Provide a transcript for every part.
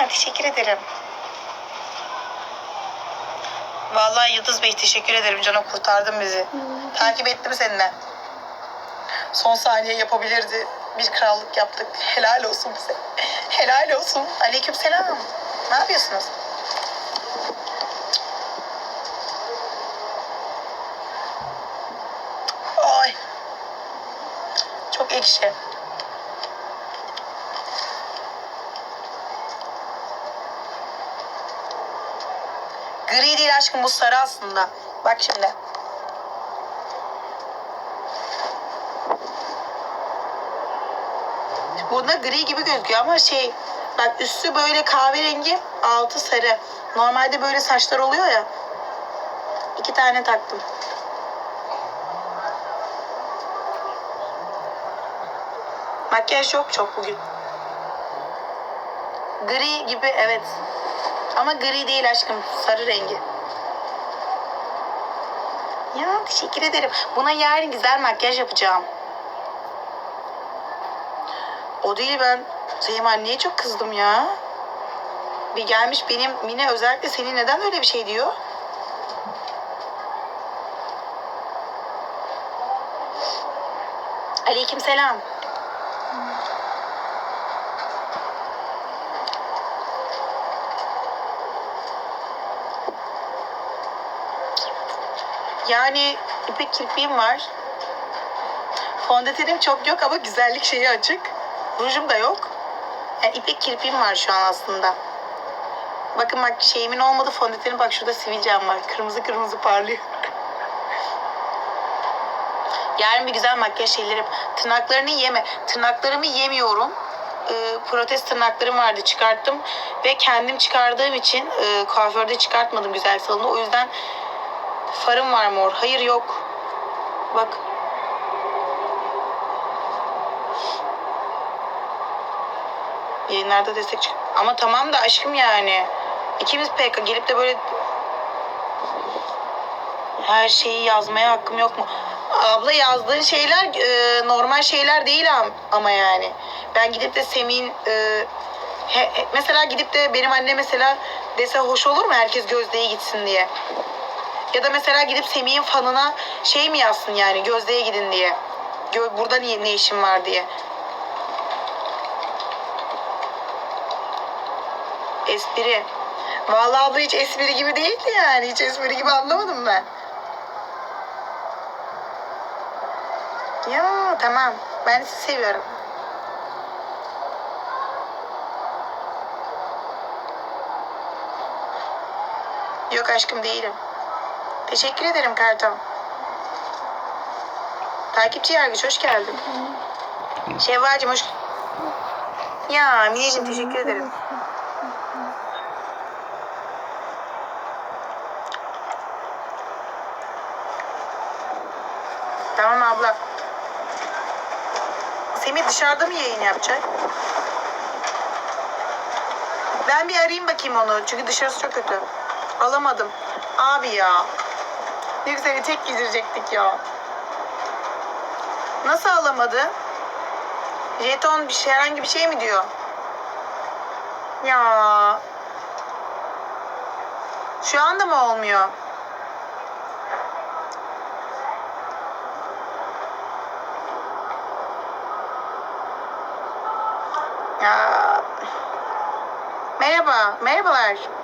Ya teşekkür ederim. Vallahi Yıldız Bey teşekkür ederim canım kurtardın bizi. Takip ettim seninle. Son saniye yapabilirdi. Bir krallık yaptık. Helal olsun bize. Helal olsun. Aleyküm selam. Ne yapıyorsunuz? Ay. Çok ekşi. Gri değil aşkım bu sarı aslında. Bak şimdi. Bunda gri gibi gözüküyor ama şey bak üstü böyle kahverengi altı sarı. Normalde böyle saçlar oluyor ya. İki tane taktım. Makyaj yok çok bugün. Gri gibi evet. Ama gri değil aşkım. Sarı rengi. Ya teşekkür ederim. Buna yarın güzel makyaj yapacağım. O değil ben Sayım anneye çok kızdım ya. Bir gelmiş benim Mine özellikle seni neden öyle bir şey diyor? Aleyküm selam. Yani ipek kirpiğim var. Fondötenim çok yok ama güzellik şeyi açık. Rujum da yok. Yani ipek kirpiğim var şu an aslında. Bakın bak şeyimin olmadı fondötenim bak şurada sivilcem var. Kırmızı kırmızı parlıyor. Yarın bir güzel makyaj şeyleri yap- Tırnaklarını yeme. Tırnaklarımı yemiyorum. Ee, protez tırnaklarım vardı çıkarttım. Ve kendim çıkardığım için e, kuaförde çıkartmadım güzel salonda. O yüzden farım var mor. Hayır yok. Bak. Yayınlarda destek çık. Ama tamam da aşkım yani. İkimiz PK gelip de böyle her şeyi yazmaya hakkım yok mu? Abla yazdığın şeyler e, normal şeyler değil am- ama yani. Ben gidip de Semih'in e, he- mesela gidip de benim anne mesela dese hoş olur mu herkes Gözde'ye gitsin diye. Ya da mesela gidip Semih'in fanına şey mi yazsın yani Gözde'ye gidin diye. Gö- burada niye ne işim var diye. Espri. Vallahi abla hiç espri gibi değildi yani. Hiç espri gibi anlamadım ben. Ya tamam. Ben sizi seviyorum. Yok aşkım değilim. Teşekkür ederim Karton. Takipçi yargıç hoş geldin. Şevvalcim hoş Ya Mineciğim teşekkür ederim. Tamam abla. Semih dışarıda mı yayın yapacak? Ben bir arayayım bakayım onu. Çünkü dışarısı çok kötü. Alamadım. Abi ya. Ne güzel tek giydirecektik ya. Nasıl alamadı? Jeton bir şey, herhangi bir şey mi diyor? Ya. Şu anda mı olmuyor? Ya. Merhaba, merhabalar.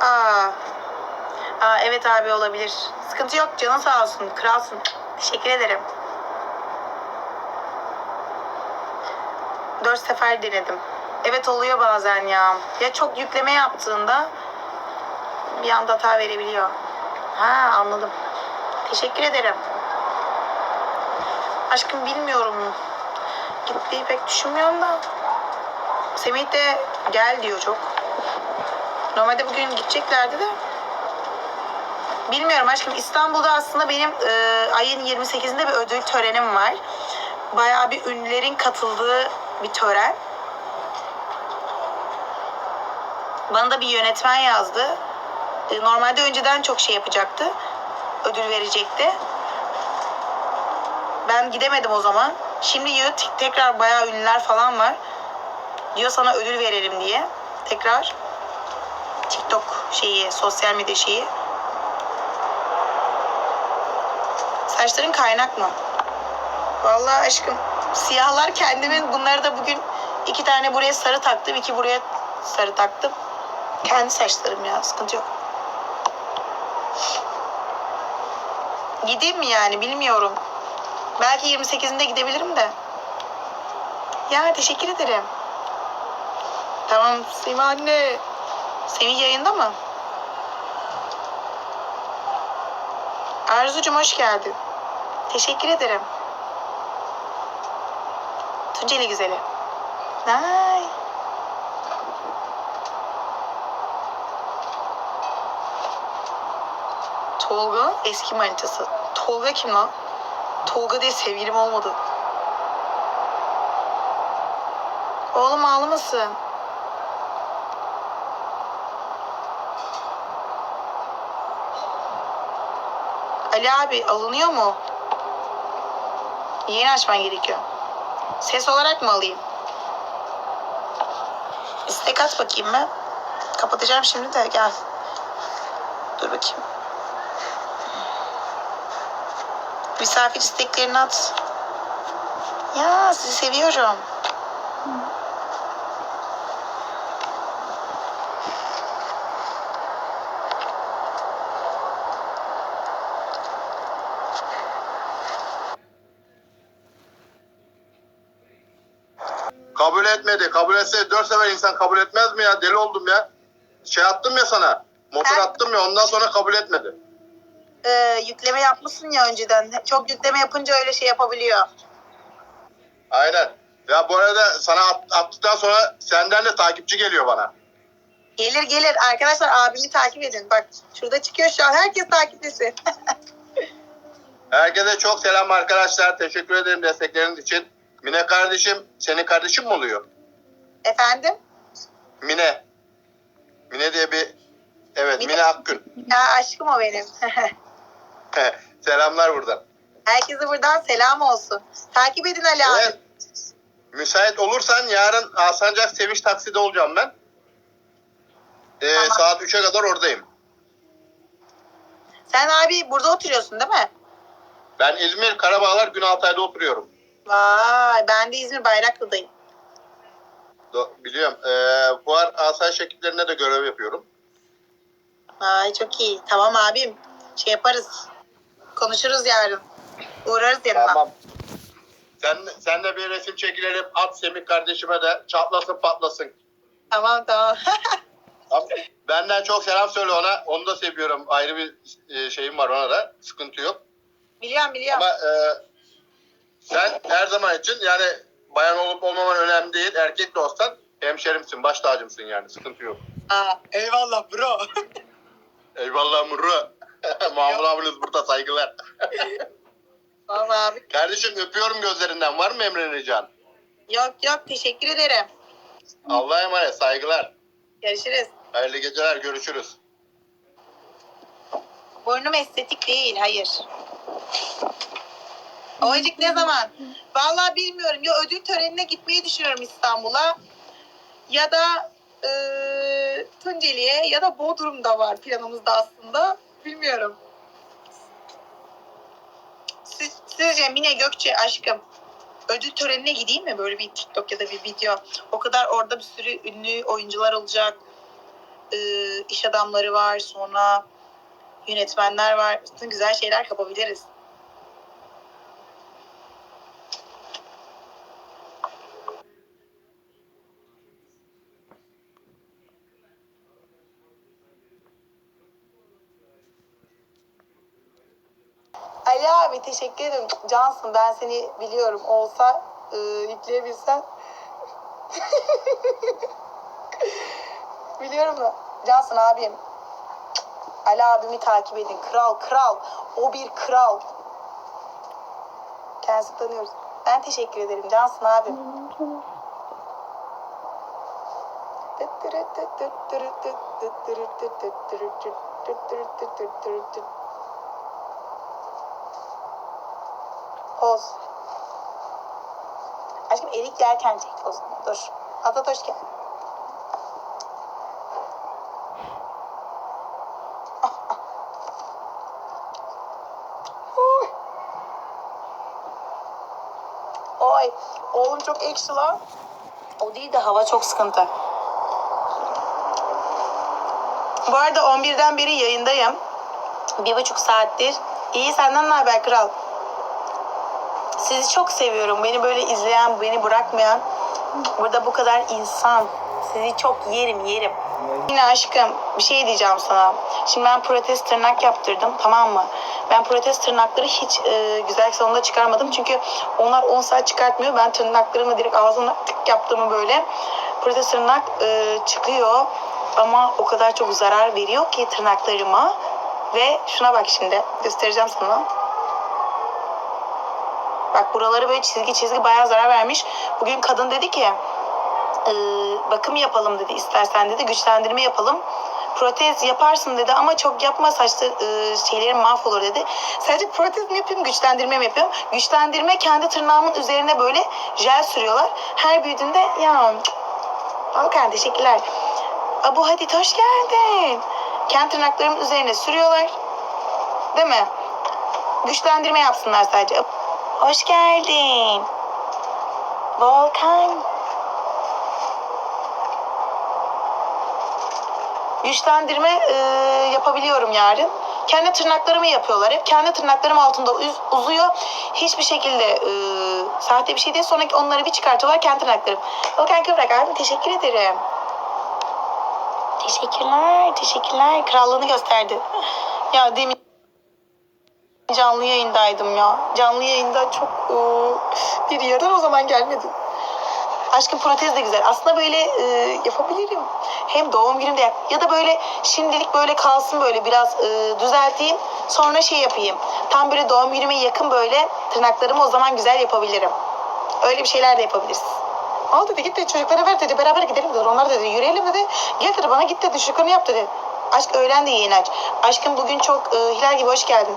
Aa. Aa, evet abi olabilir. Sıkıntı yok, canın sağ olsun, kralsın. Teşekkür ederim. Dört sefer denedim. Evet oluyor bazen ya. Ya çok yükleme yaptığında bir anda hata verebiliyor. Ha anladım. Teşekkür ederim. Aşkım bilmiyorum. Gittiği pek düşünmüyorum da. Semih de gel diyor çok. Normalde bugün gideceklerdi de. Bilmiyorum aşkım. İstanbul'da aslında benim e, ayın 28'inde bir ödül törenim var. Bayağı bir ünlülerin katıldığı bir tören. Bana da bir yönetmen yazdı. E, normalde önceden çok şey yapacaktı. Ödül verecekti. Ben gidemedim o zaman. Şimdi tekrar bayağı ünlüler falan var. Diyor sana ödül verelim diye. Tekrar TikTok şeyi, sosyal medya şeyi. Saçların kaynak mı? Vallahi aşkım siyahlar kendimin bunları da bugün iki tane buraya sarı taktım, iki buraya sarı taktım. Kendi saçlarım ya sıkıntı yok. Gideyim mi yani bilmiyorum. Belki 28'inde gidebilirim de. Ya teşekkür ederim. Tamam Sima anne. Semih yayında mı? Arzucuğum hoş geldin. Teşekkür ederim. Tunceli güzeli. Ay. Tolga eski manitası. Tolga kim lan? Tolga diye sevgilim olmadı. Oğlum ağlamasın. Ali abi alınıyor mu? Yeni açman gerekiyor. Ses olarak mı alayım? İstek at bakayım ben. Kapatacağım şimdi de gel. Dur bakayım. Misafir isteklerini at. Ya sizi seviyorum. Kabul etmedi. Kabul etse dört sefer insan kabul etmez mi ya? Deli oldum ya. Şey attım ya sana. Motor Sen- attım ya ondan sonra kabul etmedi. Ee, yükleme yapmışsın ya önceden. Çok yükleme yapınca öyle şey yapabiliyor. Aynen. Ya bu arada sana at- attıktan sonra senden de takipçi geliyor bana. Gelir gelir. Arkadaşlar abimi takip edin. Bak şurada çıkıyor şu an. Herkes takipçisi. Herkese çok selam arkadaşlar. Teşekkür ederim destekleriniz için. Mine kardeşim, senin kardeşin mi oluyor? Efendim? Mine. Mine diye bir... Evet, Mine. Mine Akgün. Ya aşkım o benim. Selamlar buradan. Herkese buradan selam olsun. Takip edin Ali abi. Evet. Müsait olursan yarın Alsancak Sevinç Taksi'de olacağım ben. Ee, Tamam. Saat 3'e kadar oradayım. Sen abi burada oturuyorsun değil mi? Ben İzmir, Karabağlar, Günaltay'da oturuyorum. Vay ben de İzmir Bayraklı'dayım. Do- biliyorum. Ee, fuar asayiş ekiplerinde de görev yapıyorum. Vay çok iyi. Tamam abim. Şey yaparız. Konuşuruz yarın. Uğrarız yanına. Tamam. Sen, sen de bir resim çekilelim. At Semih kardeşime de çatlasın patlasın. Tamam tamam. Tamam. Benden çok selam söyle ona. Onu da seviyorum. Ayrı bir e, şeyim var ona da. Sıkıntı yok. biliyorum biliyorum. Ama e, her zaman için yani bayan olup olmaman önemli değil. Erkek de olsan hemşerimsin, baş tacımsın yani. Sıkıntı yok. Aa, eyvallah bro. Eyvallah Murru. Mahmut abiniz burada saygılar. tamam abi. Kardeşim öpüyorum gözlerinden. Var mı Emre'nin rican? Yok yok teşekkür ederim. Allah'a emanet saygılar. Görüşürüz. Hayırlı geceler görüşürüz. Burnum estetik değil hayır. Ovacık ne zaman? Vallahi bilmiyorum. Ya ödül törenine gitmeyi düşünüyorum İstanbul'a. Ya da e, Tunceli'ye ya da Bodrum'da var planımızda aslında. Bilmiyorum. Siz, sizce Mine Gökçe aşkım ödül törenine gideyim mi? Böyle bir TikTok ya da bir video. O kadar orada bir sürü ünlü oyuncular olacak. E, iş adamları var. Sonra yönetmenler var. Bütün güzel şeyler yapabiliriz. Ali abi teşekkür ederim. Cansın ben seni biliyorum. Olsa e, yükleyebilsen. biliyorum da. Cansın abim. Ali abimi takip edin. Kral kral. O bir kral. Kendisi tanıyoruz. Ben teşekkür ederim. Cansın abim. Poz. Aşkım erik yerken çek zaman. Dur. Azat hoş geldin. Oy. Oy. Oğlum çok ekşi lan. O değil de hava çok sıkıntı. Bu arada 11'den beri yayındayım. Bir buçuk saattir. İyi senden ne haber kral? Sizi çok seviyorum. Beni böyle izleyen, beni bırakmayan. Burada bu kadar insan. Sizi çok yerim, yerim. Yine aşkım bir şey diyeceğim sana. Şimdi ben protez tırnak yaptırdım tamam mı? Ben protez tırnakları hiç e, güzel salonda çıkarmadım. Çünkü onlar 10 saat çıkartmıyor. Ben tırnaklarımı direkt ağzına tık yaptığımı böyle. Protez tırnak e, çıkıyor. Ama o kadar çok zarar veriyor ki tırnaklarıma. Ve şuna bak şimdi. Göstereceğim sana. Bak buraları böyle çizgi çizgi bayağı zarar vermiş. Bugün kadın dedi ki e, bakım yapalım dedi istersen dedi güçlendirme yapalım. Protez yaparsın dedi ama çok yapma saçlı e, şeylerin mahvolur dedi. Sadece protez mi yapayım güçlendirme mi yapıyorum? Güçlendirme kendi tırnağımın üzerine böyle jel sürüyorlar. Her büyüdüğünde ya Volkan teşekkürler. Abu hadi hoş geldin. Kendi tırnaklarımın üzerine sürüyorlar. Değil mi? Güçlendirme yapsınlar sadece. Hoş geldin. Volkan. Güçlendirme e, yapabiliyorum yarın. Kendi tırnaklarımı yapıyorlar hep. Kendi tırnaklarım altında uz- uzuyor. Hiçbir şekilde e, sahte bir şey değil. Sonra onları bir çıkartıyorlar kendi tırnaklarım. Volkan Kıvrak abi teşekkür ederim. Teşekkürler, teşekkürler. Krallığını gösterdi. Ya demin canlı yayındaydım ya. Canlı yayında çok e, bir yerden o zaman gelmedi. Aşkım protez de güzel. Aslında böyle e, yapabilirim. Hem doğum günümde ya da böyle şimdilik böyle kalsın böyle biraz e, düzelteyim. Sonra şey yapayım. Tam böyle doğum günüme yakın böyle tırnaklarımı o zaman güzel yapabilirim. Öyle bir şeyler de yapabiliriz. Al dedi git dedi çocuklara ver dedi beraber gidelim dedi. Onlar dedi yürüyelim dedi. Gel dedi bana git dedi çocuklarını yap dedi. Aşk öğlen de yayın aç. Aşkım bugün çok e, Hilal gibi hoş geldin.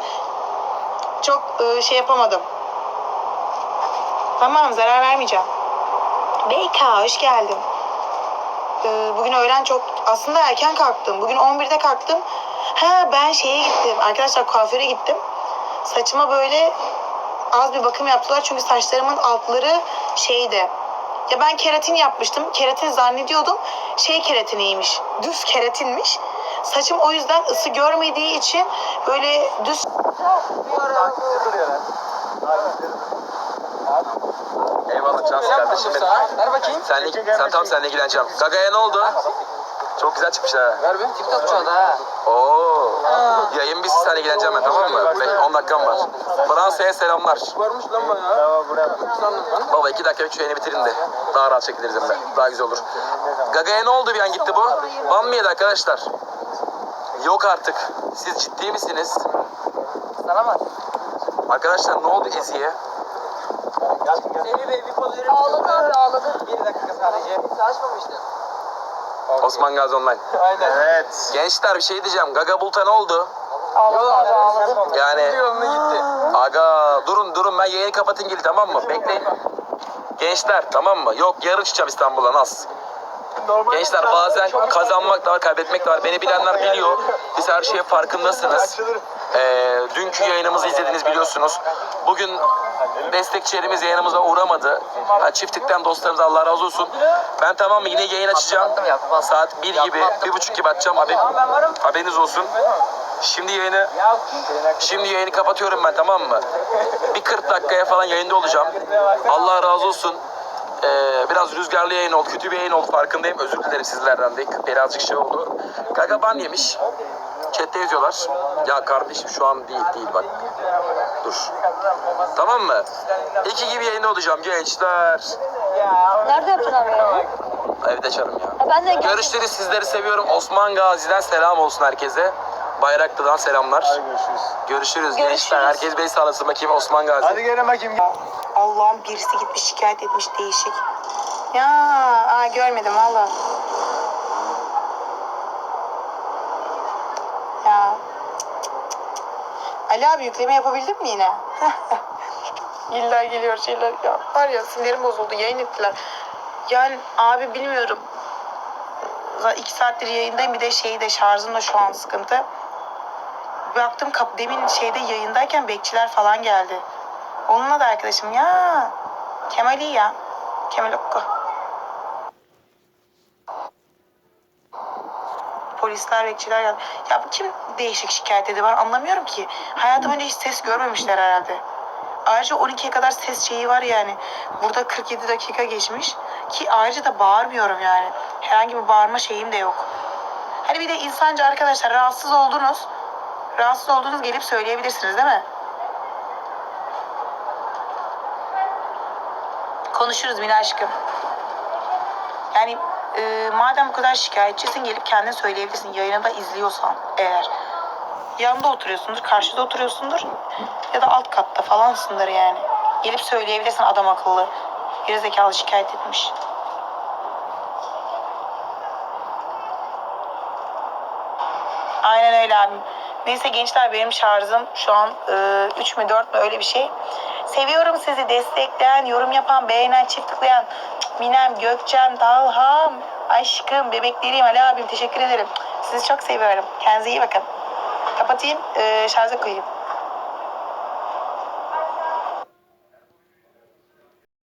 Çok e, şey yapamadım. Tamam zarar vermeyeceğim. Beyka hoş geldin. Ee, bugün öğlen çok aslında erken kalktım. Bugün 11'de kalktım. Ha ben şeye gittim. Arkadaşlar kuaföre gittim. Saçıma böyle az bir bakım yaptılar. Çünkü saçlarımın altları şeydi. Ya ben keratin yapmıştım. Keratin zannediyordum. Şey keratiniymiş. Düz keratinmiş. Saçım o yüzden ısı görmediği için böyle düz Eyvallah Cansın kardeşim benim. Ver bakayım. Sen, sen tam seninle ilgileneceğim. Gaga'ya ne oldu? Çok güzel çıkmış ha. Ver bir. TikTok şu anda ha. Oo. Yayın biz seninle ilgileneceğim ben tamam mı? Be- 10 dakikam var. Fransa'ya selamlar. Varmış lan lan. Baba 2 dakika şu yayını bitirin de. Daha rahat çekiliriz hem de. Daha güzel olur. Gaga'ya ne oldu bir an gitti bu? Ban mı yedi arkadaşlar? Yok artık. Siz ciddi misiniz? Sana mı? Arkadaşlar ne oldu Ezi'ye? Seni Bey bir poz verir Ağladı abi ağladı. Bir dakika sadece. Hiç açmamıştın. Osman Gazi Online. Aynen. Evet. Gençler bir şey diyeceğim. Gaga Bulut'a ne oldu? Ağladı abi ağladı. Yani Yoluna gitti. Aga durun durun ben yayını kapatın gel tamam mı? Bekleyin. Gençler tamam mı? Yok yarın çıkacağım İstanbul'a nasıl? Gençler bazen kazanmak da var kaybetmek de var. Beni bilenler biliyor. Biz her şeye farkındasınız. Ee, dünkü yayınımızı izlediniz biliyorsunuz. Bugün destekçilerimiz yayınımıza uğramadı. Ha, çiftlikten dostlarımız Allah razı olsun. Ben tamam mı yine yayın açacağım. Saat 1 gibi, bir buçuk gibi açacağım. Haber, haberiniz olsun. Şimdi yayını Şimdi yayını kapatıyorum ben tamam mı? Bir 40 dakikaya falan yayında olacağım. Allah razı olsun. Ee, biraz rüzgarlı yayın oldu, kötü bir yayın oldu farkındayım. Özür dilerim sizlerden de. Birazcık şey oldu. Gaga ban yemiş. Chat'te yazıyorlar. Ya kardeşim şu an değil değil bak. Dur. Tamam mı? İki gibi yayında olacağım gençler. Nerede abi ya? Evde açarım ya. Ha, Ben de Görüşürüz sizleri seviyorum. Osman Gazi'den selam olsun herkese. Bayraklı'dan selamlar. Görüşürüz. Görüşürüz, Görüşürüz. gençler. Herkes bey sağlasın bakayım Osman Gazi. Hadi gelin bakayım. Allah'ım birisi gitmiş şikayet etmiş değişik. Ya aa, görmedim valla. Ya. Ali abi yükleme yapabildin mi yine? illa geliyor şeyler. Ya var ya sinirim bozuldu. Yayın ettiler. Yani abi bilmiyorum. Zaten iki saattir yayındayım. Bir de şeyde şarjım da şu an sıkıntı. Baktım kap demin şeyde yayındayken bekçiler falan geldi. Onunla da arkadaşım ya. Kemal iyi ya. Kemal Okku. Polisler, bekçiler geldi. Ya bu kim değişik şikayet ediyor ben anlamıyorum ki. Hayatım önce hiç ses görmemişler herhalde. Ayrıca 12'ye kadar ses şeyi var yani. Burada 47 dakika geçmiş. Ki ayrıca da bağırmıyorum yani. Herhangi bir bağırma şeyim de yok. Hani bir de insanca arkadaşlar rahatsız oldunuz. Rahatsız oldunuz gelip söyleyebilirsiniz değil mi? Konuşuruz Mine aşkım. Yani e, madem bu kadar şikayetçisin gelip kendin söyleyebilirsin. Yayını da izliyorsan eğer. Yanında oturuyorsundur, karşıda oturuyorsundur. Ya da alt katta falansındır yani. Gelip söyleyebilirsin adam akıllı. Gerizekalı şikayet etmiş. Aynen öyle abi. Neyse gençler benim şarjım şu an e, 3 mü 4 mü öyle bir şey. Seviyorum sizi destekleyen, yorum yapan, beğenen, çift tıklayan. Minem, Gökçem, Talham, aşkım, bebeklerim, Ali abim teşekkür ederim. Sizi çok seviyorum. Kendinize iyi bakın. Kapatayım, e, şarja koyayım.